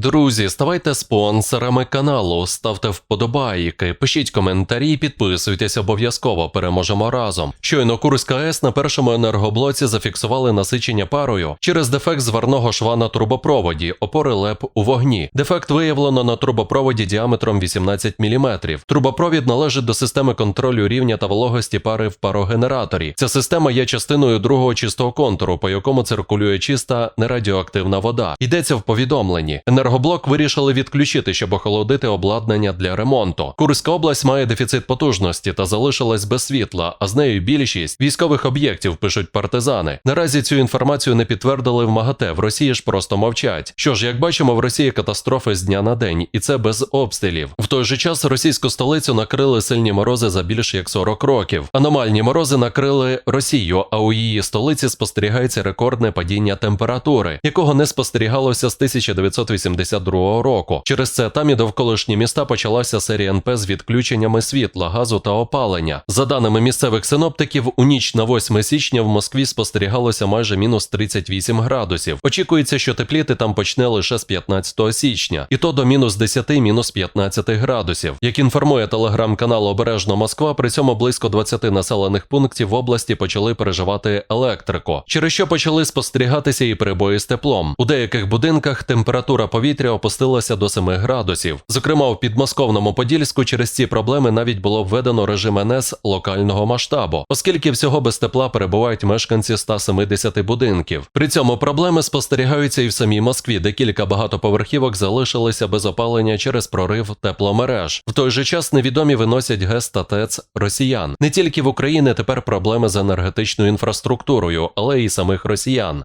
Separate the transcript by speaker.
Speaker 1: Друзі, ставайте спонсорами каналу, ставте вподобайки, пишіть коментарі, підписуйтесь обов'язково. Переможемо разом. Щойно Курська АЕС на першому енергоблоці зафіксували насичення парою через дефект зварного шва на трубопроводі, опори ЛЕП у вогні. Дефект виявлено на трубопроводі діаметром 18 мм. Трубопровід належить до системи контролю рівня та вологості пари в парогенераторі. Ця система є частиною другого чистого контуру, по якому циркулює чиста нерадіоактивна вода. Йдеться в повідомленні. Енергоблок вирішили відключити, щоб охолодити обладнання для ремонту. Курська область має дефіцит потужності та залишилась без світла, а з нею більшість військових об'єктів пишуть партизани. Наразі цю інформацію не підтвердили в МАГАТЕ. В Росії ж просто мовчать. Що ж, як бачимо, в Росії катастрофи з дня на день, і це без обстрілів. В той же час російську столицю накрили сильні морози за більше як 40 років. Аномальні морози накрили Росію, а у її столиці спостерігається рекордне падіння температури, якого не спостерігалося з 1982 року. Через це там і довколишні міста почалася серія НП з відключеннями світла, газу та опалення. За даними місцевих синоптиків, у ніч на 8 січня в Москві спостерігалося майже мінус 38 градусів. Очікується, що тепліти там почне лише з 15 січня, і то до мінус 10 мінус 15 градусів. Як інформує телеграм-канал Обережно Москва, при цьому близько 20 населених пунктів в області почали переживати електрику, через що почали спостерігатися і перебої з теплом. У деяких будинках температура повітря опустилася до 7 градусів. Зокрема, у підмосковному Подільську через ці проблеми навіть було введено режим НС локального масштабу, оскільки всього без тепла перебувають мешканці 170 будинків. При цьому проблеми спостерігаються і в самій Москві, де кілька багатоповерхівок залишилися без опалення через прорив тепломереж. В той же час невідомі виносять ГЕС та ТЕЦ росіян. Не тільки в Україні тепер проблеми з енергетичною інфраструктурою, але й самих росіян.